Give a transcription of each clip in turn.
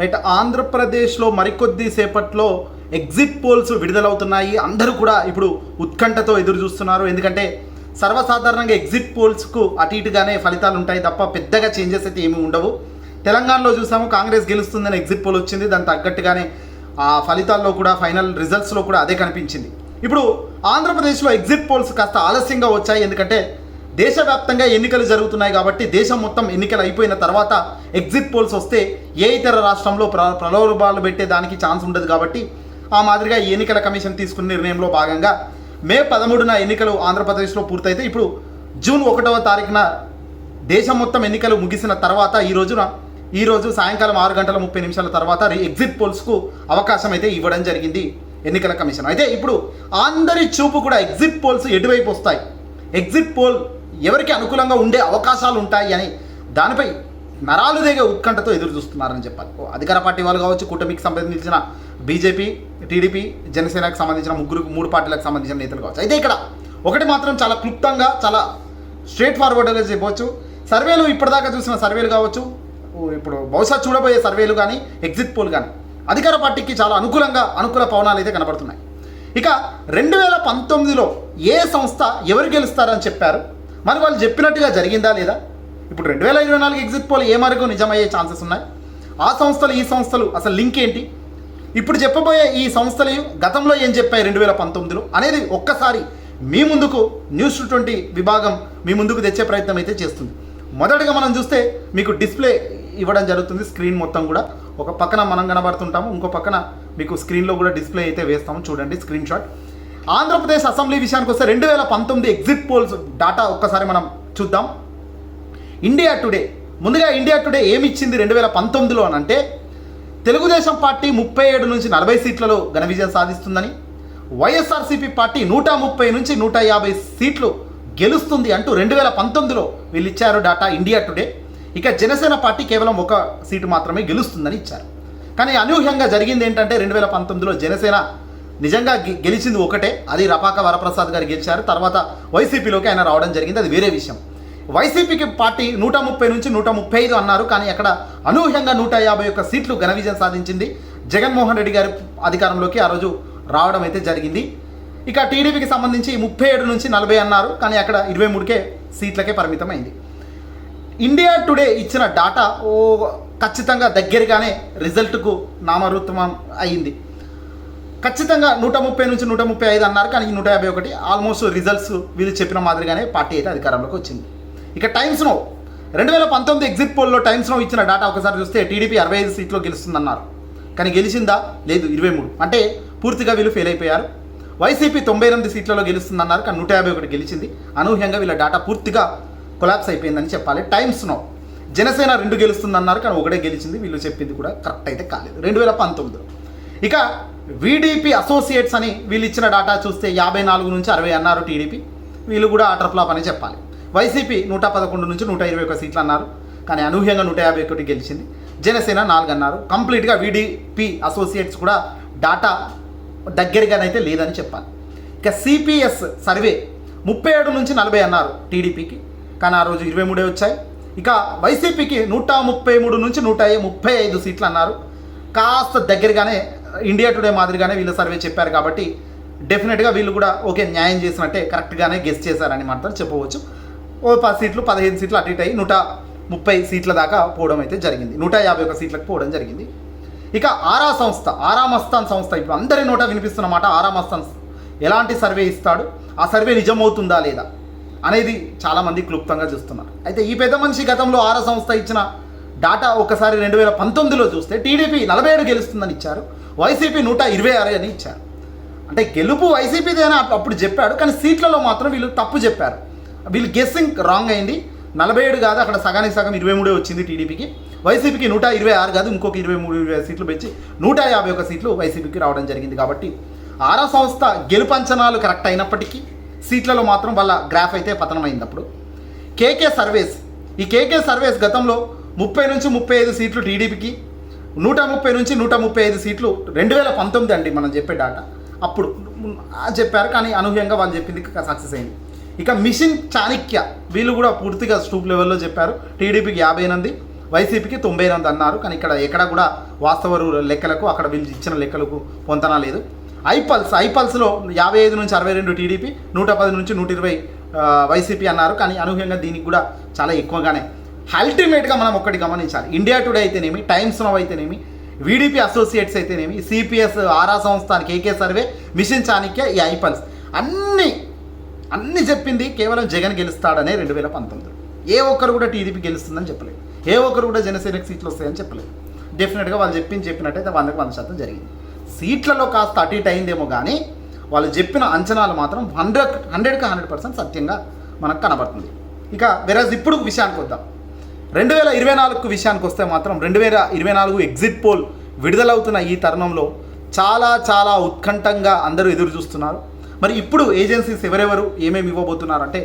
Right ఆంధ్రప్రదేశ్లో మరికొద్ది సేపట్లో ఎగ్జిట్ పోల్స్ విడుదలవుతున్నాయి. అందరూ కూడా ఇప్పుడు ఉత్కంఠతో ఎదురు చూస్తున్నారు. ఎందుకంటే సర్వసాధారణంగా ఎగ్జిట్ పోల్స్కు అటు ఇటుగానే ఫలితాలు ఉంటాయి తప్ప పెద్దగా చేంజెస్ అయితే ఏమీ ఉండవు. తెలంగాణలో చూసాము కాంగ్రెస్ గెలుస్తుందని ఎగ్జిట్ పోల్ వచ్చింది. దాని తగ్గట్టుగానే ఆ ఫలితాల్లో కూడా ఫైనల్ రిజల్ట్స్లో కూడా అదే కనిపించింది. ఇప్పుడు ఆంధ్రప్రదేశ్లో ఎగ్జిట్ పోల్స్ కాస్త ఆలస్యంగా వచ్చాయి. ఎందుకంటే దేశవ్యాప్తంగా ఎన్నికలు జరుగుతున్నాయి కాబట్టి దేశం మొత్తం ఎన్నికలు అయిపోయిన తర్వాత ఎగ్జిట్ పోల్స్ వస్తే ఏ ఇతర రాష్ట్రంలో ప్ర ప్రలోభాలు పెట్టే దానికి ఛాన్స్ ఉండదు కాబట్టి ఆ మాదిరిగా ఎన్నికల కమిషన్ తీసుకున్న నిర్ణయంలో భాగంగా మే పదమూడున ఎన్నికలు ఆంధ్రప్రదేశ్లో పూర్తయితే ఇప్పుడు జూన్ ఒకటవ తారీఖున దేశం మొత్తం ఎన్నికలు ముగిసిన తర్వాత ఈ రోజున ఈరోజు సాయంకాలం ఆరు గంటల ముప్పై నిమిషాల తర్వాత ఎగ్జిట్ పోల్స్కు అవకాశం అయితే ఇవ్వడం జరిగింది ఎన్నికల కమిషన్. అయితే ఇప్పుడు అందరి చూపు కూడా ఎగ్జిట్ పోల్స్ ఎటువైపు వస్తాయి? ఎగ్జిట్ పోల్ ఎవరికి అనుకూలంగా ఉండే అవకాశాలు ఉంటాయి అని దానిపై నరాలు దిగే ఉత్కంఠతో ఎదురు చూస్తున్నారని చెప్పాలి. అధికార పార్టీ వాళ్ళు కావచ్చు కూటమికి సంబంధించిన బీజేపీ టీడీపీ జనసేనకు సంబంధించిన ముగ్గురు మూడు పార్టీలకు సంబంధించిన నేతలు కావచ్చు. అయితే ఇక్కడ ఒకటి మాత్రం చాలా క్లుప్తంగా చాలా స్ట్రేట్ ఫార్వర్డ్గా చెప్పవచ్చు. సర్వేలు ఇప్పటిదాకా చూసిన సర్వేలు కావచ్చు ఇప్పుడు బహుశా చూడబోయే సర్వేలు కానీ ఎగ్జిట్ పోల్ కానీ అధికార పార్టీకి చాలా అనుకూలంగా అనుకూల పవనాలు అయితే కనబడుతున్నాయి. ఇక రెండు వేల పంతొమ్మిదిలో ఏ సంస్థ ఎవరు గెలుస్తారని చెప్పారు? మరి వాళ్ళు చెప్పినట్టుగా జరిగిందా లేదా? ఇప్పుడు రెండు వేల ఇరవై నాలుగు ఎగ్జిట్ పోల్ ఏ మరకు నిజమయ్యే ఛాన్సెస్ ఉన్నాయి? ఆ సంస్థలు ఈ సంస్థలు అసలు లింక్ ఏంటి? ఇప్పుడు చెప్పబోయే ఈ సంస్థలు గతంలో ఏం చెప్పాయి రెండు వేల పంతొమ్మిదిలో? అనేది ఒక్కసారి మీ ముందుకు న్యూస్ ట్వంటీ విభాగం మీ ముందుకు తెచ్చే ప్రయత్నం అయితే చేస్తుంది. మొదటగా మనం చూస్తే మీకు డిస్ప్లే ఇవ్వడం జరుగుతుంది స్క్రీన్ మొత్తం కూడా. ఒక పక్కన మనం కనబడుతుంటాము ఇంకో పక్కన మీకు స్క్రీన్లో కూడా డిస్ప్లే అయితే వేస్తాము. చూడండి స్క్రీన్ షాట్ ఆంధ్రప్రదేశ్ అసెంబ్లీ విషయానికి వస్తే రెండు వేల పంతొమ్మిది ఎగ్జిట్ పోల్స్ డాటా ఒక్కసారి మనం చూద్దాం. ఇండియా టుడే ముందుగా ఇండియా టుడే ఏమి ఇచ్చింది రెండు వేల పంతొమ్మిదిలో అని అంటే తెలుగుదేశం పార్టీ ముప్పై ఏడు నుంచి నలభై సీట్లలో ఘన విజయం సాధిస్తుందని వైఎస్ఆర్సీపీ పార్టీ నూట ముప్పై నుంచి నూట యాభై సీట్లు గెలుస్తుంది అంటూ రెండు వేల పంతొమ్మిదిలో వీళ్ళు ఇచ్చారు డాటా ఇండియా టుడే ఇక జనసేన పార్టీ కేవలం ఒక సీటు మాత్రమే గెలుస్తుందని ఇచ్చారు. కానీ అనూహ్యంగా జరిగింది ఏంటంటే రెండు వేల పంతొమ్మిదిలో జనసేన నిజంగా గె- గెలిచింది ఒకటే. అది రపాక వరప్రసాద్ గారు గెలిచారు. తర్వాత వైసీపీలోకి ఆయన రావడం జరిగింది. అది వేరే విషయం. వైసీపీకి పార్టీ నూట ముప్పై నుంచి నూట ముప్పై ఐదు అన్నారు. కానీ అక్కడ అనూహ్యంగా నూట యాభై ఒక్క సీట్లు ఘన విజయం సాధించింది. జగన్మోహన్ రెడ్డి గారి అధికారంలోకి ఆ రోజు రావడం అయితే జరిగింది. ఇక టీడీపీకి సంబంధించి ముప్పై ఏడు నుంచి నలభై అన్నారు. కానీ అక్కడ ఇరవై మూడుకే సీట్లకే పరిమితమైంది. ఇండియా టుడే ఇచ్చిన డాటా ఓ ఖచ్చితంగా దగ్గరగానే రిజల్ట్కు నామరూపం అయింది. ఖచ్చితంగా నూట ముప్పై నుంచి నూట ముప్పై ఐదు అన్నారు కానీ నూట యాభై ఒకటి ఆల్మోస్ట్ రిజల్ట్స్ వీళ్ళు చెప్పిన మాదిరిగానే పార్టీ అయితే అధికారంలోకి వచ్చింది. ఇక టైమ్స్ నో రెండు వేల పంతొమ్మిది ఎగ్జిట్ పోల్లో టైమ్స్ నో ఇచ్చిన డాటా ఒకసారి చూస్తే టీడీపీ అరవై ఐదు సీట్లో గెలుస్తుందన్నారు. కానీ గెలిచిందా? లేదు ఇరవై మూడు. అంటే పూర్తిగా వీళ్ళు ఫెయిల్ అయిపోయారు. వైసీపీ తొంభై ఎనిమిది సీట్లలో గెలుస్తుందన్నారు కానీ నూట యాభై ఒకటి గెలిచింది. అనూహ్యంగా వీళ్ళ డాటా పూర్తిగా కొలాప్స్ అయిపోయిందని చెప్పాలి. టైమ్స్ నో జనసేన రెండు గెలుస్తుందన్నారు కానీ ఒకటే గెలిచింది. వీళ్ళు చెప్పింది కూడా కరెక్ట్ అయితే కాలేదు. రెండు వేల పంతొమ్మిదిలో. ఇక వీడీపీ అసోసియేట్స్ అని వీళ్ళు ఇచ్చిన డాటా చూస్తే యాభై నాలుగు నుంచి అరవై అన్నారు టీడీపీ వీళ్ళు కూడా ఆటర్ఫ్లాప్ అని చెప్పాలి. వైసీపీ నూట పదకొండు నుంచి నూట ఇరవై ఒక సీట్లు అన్నారు. కానీ అనూహ్యంగా నూట యాభై ఒకటి గెలిచింది. జనసేన నాలుగు అన్నారు. కంప్లీట్గా వీడీపీ అసోసియేట్స్ కూడా డాటా దగ్గరగానైతే లేదని చెప్పాలి. ఇక సిపిఎస్ సర్వే ముప్పై ఏడు నుంచి నలభై అన్నారు టీడీపీకి కానీ ఆ రోజు ఇరవై మూడే వచ్చాయి. ఇక వైసీపీకి నూట ముప్పై మూడు నుంచి నూట ముప్పై ఐదు సీట్లు అన్నారు. కాస్త దగ్గరగానే ఇండియా టుడే మాదిరిగానే వీళ్ళు సర్వే చెప్పారు కాబట్టి డెఫినెట్గా వీళ్ళు కూడా ఓకే న్యాయం చేసినట్టే కరెక్ట్గానే గెస్ట్ చేశారని మాత్రం చెప్పవచ్చు. ఓ పది సీట్లు పదిహేను సీట్లు అటు ఇటు అయ్యి నూట ముప్పై సీట్ల దాకా పోవడం అయితే జరిగింది. నూట యాభై ఒక సీట్లకు పోవడం జరిగింది. ఇక ఆరా సంస్థ ఆరా మస్తాన్ సంస్థ ఇప్పుడు అందరి నోట వినిపిస్తున్నమాట ఆరా మస్తాన్ ఎలాంటి సర్వే ఇస్తాడు? ఆ సర్వే నిజమవుతుందా లేదా? అనేది చాలామంది క్లుప్తంగా చూస్తున్నారు. అయితే ఈ పెద్ద మనిషి గతంలో ఆరా సంస్థ ఇచ్చిన డాటా ఒకసారి రెండు వేల పంతొమ్మిదిలో చూస్తే టీడీపీ నలభై ఏడు గెలుస్తుందని ఇచ్చారు. వైసీపీ నూట ఇరవై ఆరు అని ఇచ్చారు. అంటే గెలుపు వైసీపీదేనా అప్పుడు చెప్పాడు కానీ సీట్లలో మాత్రం వీళ్ళు తప్పు చెప్పారు. వీళ్ళు గెస్సింగ్ రాంగ్ అయింది. నలభై ఏడు కాదు అక్కడ సగానికి సగం ఇరవై మూడే వచ్చింది టీడీపీకి. వైసీపీకి నూట ఇరవై ఆరు కాదు ఇంకొక ఇరవై మూడు ఇరవై సీట్లు పెంచి నూట యాభై ఒక సీట్లు వైసీపీకి రావడం జరిగింది కాబట్టి ఆరా సంస్థ గెలుపు అంచనాలు కరెక్ట్ అయినప్పటికీ సీట్లలో మాత్రం వాళ్ళ గ్రాఫ్ అయితే పతనమైంది అప్పుడు. కేకే సర్వేస్ ఈ కేకే సర్వేస్ గతంలో ముప్పై నుంచి ముప్పై ఐదు సీట్లు టీడీపీకి నూట ముప్పై నుంచి నూట ముప్పై ఐదు సీట్లు రెండు వేల పంతొమ్మిది అండి మనం చెప్పే డాటా అప్పుడు చెప్పారు కానీ అనూహ్యంగా వాళ్ళు చెప్పింది సక్సెస్ అయింది. ఇక మిషన్ చాణిక్య వీళ్ళు కూడా పూర్తిగా స్టూప్ లెవెల్లో చెప్పారు. టీడీపీకి యాభై ఎనిమిది వైసీపీకి తొంభై ఎనిమిది అన్నారు. కానీ ఇక్కడ ఎక్కడ కూడా వాస్తవ లెక్కలకు అక్కడ వీళ్ళు ఇచ్చిన లెక్కలకు పొంతన లేదు. ఐపల్స్ ఐపల్స్లో యాభై ఐదు నుంచి అరవై రెండు టీడీపీ నూట పది నుంచి నూట ఇరవై వైసీపీ అన్నారు. కానీ అనూహ్యంగా దీనికి కూడా చాలా ఎక్కువగానే అల్టిమేట్గా మనం ఒకటి గమనించాలి. ఇండియా టుడే అయితేనేమి టైమ్స్ నవ్ అయితేనేమి వీడిపి అసోసియేట్స్ అయితేనేమి సిపిఎస్ ఆరా సంస్థ కేకే సర్వే మిషన్ చాణిక్య ఈ ఐపల్స్ అన్నీ అన్నీ చెప్పింది కేవలం జగన్ గెలుస్తాడనే రెండు వేల పంతొమ్మిది ఏ ఒక్కరు కూడా టీడీపీ గెలుస్తుందని చెప్పలేదు. ఏ ఒక్కరు కూడా జనసేనకు సీట్లు వస్తాయని చెప్పలేదు. డెఫినెట్గా వాళ్ళు చెప్పింది చెప్పినట్టయితే వందకు వంద శాతం జరిగింది. సీట్లలో కాస్త అటు ఇటు అయిందేమో కానీ వాళ్ళు చెప్పిన అంచనాలు మాత్రం హండ్రెడ్ హండ్రెడ్కి హండ్రెడ్ పర్సెంట్ సత్యంగా మనకు కనబడుతుంది. ఇక వెరాజ్ ఇప్పుడు విషయానికి వద్దాం. రెండు వేల ఇరవై నాలుగు విషయానికి వస్తే మాత్రం రెండు వేల ఇరవై నాలుగు ఎగ్జిట్ పోల్ విడుదలవుతున్న ఈ తరుణంలో చాలా చాలా ఉత్కంఠంగా అందరూ ఎదురు చూస్తున్నారు. మరి ఇప్పుడు ఏజెన్సీస్ ఎవరెవరు ఏమేమి ఇవ్వబోతున్నారు అంటే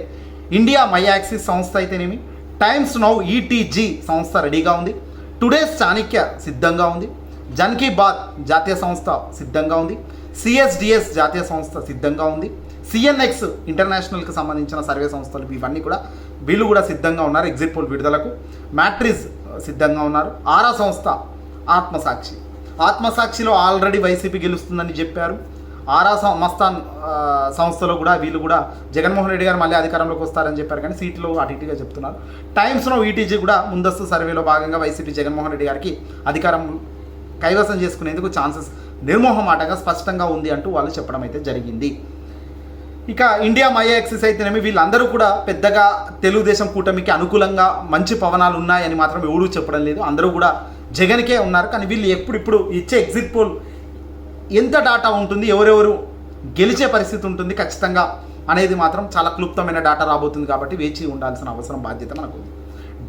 ఇండియా మై యాక్సిస్ సంస్థ అయితేనేమి టైమ్స్ నౌ ఈటీజీ సంస్థ రెడీగా ఉంది. టుడేస్ చాణిక్య సిద్ధంగా ఉంది. జన్ కీ బాత్ జాతీయ సంస్థ సిద్ధంగా ఉంది. సిఎస్డిఎస్ జాతీయ సంస్థ సిద్ధంగా ఉంది. సిఎన్ఎక్స్ ఇంటర్నేషనల్కి సంబంధించిన సర్వే సంస్థలు ఇవన్నీ కూడా వీళ్ళు కూడా సిద్ధంగా ఉన్నారు ఎగ్జిట్ పోల్ విడుదలకు. మ్యాట్రిజ్ సిద్ధంగా ఉన్నారు. ఆరా సంస్థ ఆత్మసాక్షి. ఆత్మసాక్షిలో ఆల్రెడీ వైసీపీ గెలుస్తుందని చెప్పారు. ఆరా సం- మస్తాన్ సంస్థలో కూడా వీళ్ళు కూడా జగన్మోహన్ రెడ్డి గారు మళ్ళీ అధికారంలోకి వస్తారని చెప్పారు కానీ సీట్లు అటు ఇటుగా చెప్తున్నారు. టైమ్స్లో ఈటీజీ కూడా ముందస్తు సర్వేలో భాగంగా వైసీపీ జగన్మోహన్ రెడ్డి గారికి అధికారం కైవసం చేసుకునేందుకు ఛాన్సెస్ నిర్మోహమాటంగా స్పష్టంగా ఉంది అంటూ వాళ్ళు చెప్పడం అయితే జరిగింది. ఇక ఇండియా మై యాక్సిస్ అయితేనేమి వీళ్ళందరూ కూడా పెద్దగా తెలుగుదేశం కూటమికి అనుకూలంగా మంచి పవనాలు ఉన్నాయని మాత్రం ఎవడూ చెప్పడం లేదు. అందరూ కూడా జగన్కే ఉన్నారు. కానీ వీళ్ళు ఎప్పుడిప్పుడు ఇచ్చే ఎగ్జిట్ పోల్ ఎంత డాటా ఉంటుంది ఎవరెవరు గెలిచే పరిస్థితి ఉంటుంది ఖచ్చితంగా అనేది మాత్రం చాలా క్లుప్తమైన డాటా రాబోతుంది కాబట్టి వేచి ఉండాల్సిన అవసరం బాధ్యత మనకు ఉంది.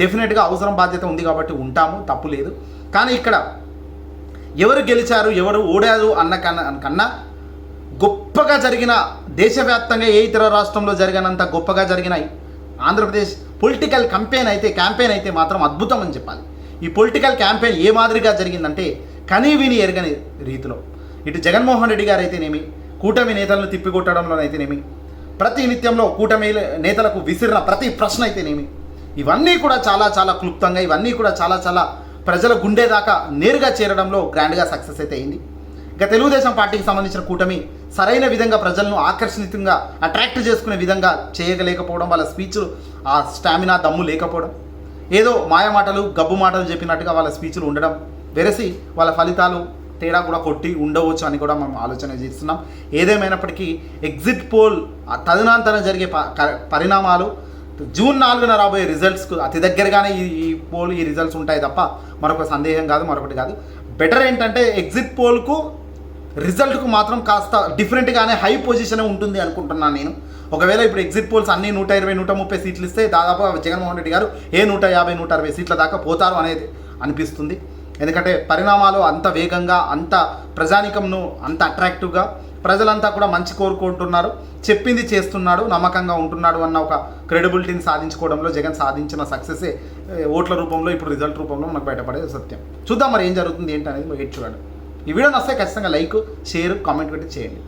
డెఫినెట్గా అవసరం బాధ్యత ఉంది కాబట్టి ఉంటాము తప్పు లేదు. కానీ ఇక్కడ ఎవరు గెలిచారు ఎవరు ఓడారు అన్న కన్నా కన్నా గొప్పగా జరిగిన దేశవ్యాప్తంగా ఏ ఇతర రాష్ట్రంలో జరిగినంత గొప్పగా జరిగినాయి ఆంధ్రప్రదేశ్ పొలిటికల్ కంపెయిన్ అయితే క్యాంపెయిన్ అయితే మాత్రం అద్భుతం అని చెప్పాలి. ఈ పొలిటికల్ క్యాంపెయిన్ ఏ మాదిరిగా జరిగిందంటే కనీ విని ఎరగని రీతిలో. ఇటు జగన్మోహన్ రెడ్డి గారు అయితేనేమి కూటమి నేతలను తిప్పికొట్టడంలోనైతేనేమి ప్రతి నిత్యంలో కూటమి నేతలకు విసిరిన ప్రతి ప్రశ్న అయితేనేమి ఇవన్నీ కూడా చాలా చాలా క్లుప్తంగా ఇవన్నీ కూడా చాలా చాలా ప్రజల గుండె దాకా నేరుగా చేరడంలో గ్రాండ్గా సక్సెస్ అయితే అయింది. ఇక తెలుగుదేశం పార్టీకి సంబంధించిన కూటమి సరైన విధంగా ప్రజలను ఆకర్షణీయంగా అట్రాక్ట్ చేసుకునే విధంగా చేయగలేకపోవడం వాళ్ళ స్పీచ్లు ఆ స్టామినా దమ్ము లేకపోవడం ఏదో మాయమాటలు గబ్బు మాటలు చెప్పినట్టుగా వాళ్ళ స్పీచ్లు ఉండడం వెరసి వాళ్ళ ఫలితాలు తేడా కూడా కొట్టి ఉండవచ్చు అని కూడా మనం ఆలోచన చేస్తున్నాం. ఏదేమైనప్పటికీ ఎగ్జిట్ పోల్ తదనంతరం జరిగే ప- పరిణామాలు జూన్ నాలుగున రాబోయే రిజల్ట్స్కు అతి దగ్గరగానే ఈ ఈ పోల్ ఈ రిజల్ట్స్ ఉంటాయి తప్ప మరొక సందేహం కాదు మరొకటి కాదు. బెటర్ ఏంటంటే ఎగ్జిట్ పోల్కు రిజల్ట్కు మాత్రం కాస్త డిఫరెంట్గానే హై పొజిషన్ ఉంటుంది అనుకుంటున్నాను నేను. ఒకవేళ ఇప్పుడు ఎగ్జిట్ పోల్స్ అన్ని నూట ఇరవై నూట ముప్పై సీట్లు ఇస్తే దాదాపు జగన్మోహన్ రెడ్డి గారు ఏ నూట యాభై నూట అరవై సీట్ల దాకా పోతారు అనేది అనిపిస్తుంది. ఎందుకంటే పరిణామాలు అంత వేగంగా అంత ప్రజానికంను అంత అట్రాక్టివ్గా ప్రజలంతా కూడా మంచి కోరుకుంటున్నారు. చెప్పింది చేస్తున్నాడు నమ్మకంగా ఉంటున్నాడు అన్న ఒక క్రెడిబిలిటీని సాధించుకోవడంలో జగన్ సాధించిన సక్సెసే ఓట్ల రూపంలో ఇప్పుడు రిజల్ట్ రూపంలో మనకు బయటపడేది సత్యం. చూద్దాం మరి ఏం జరుగుతుంది ఏంటి అనేది వెయిట్ చూడండి ఈ వీడియో నస్తే ఖచ్చితంగా లైక్ షేర్ కామెంట్ పెట్టి చేయండి.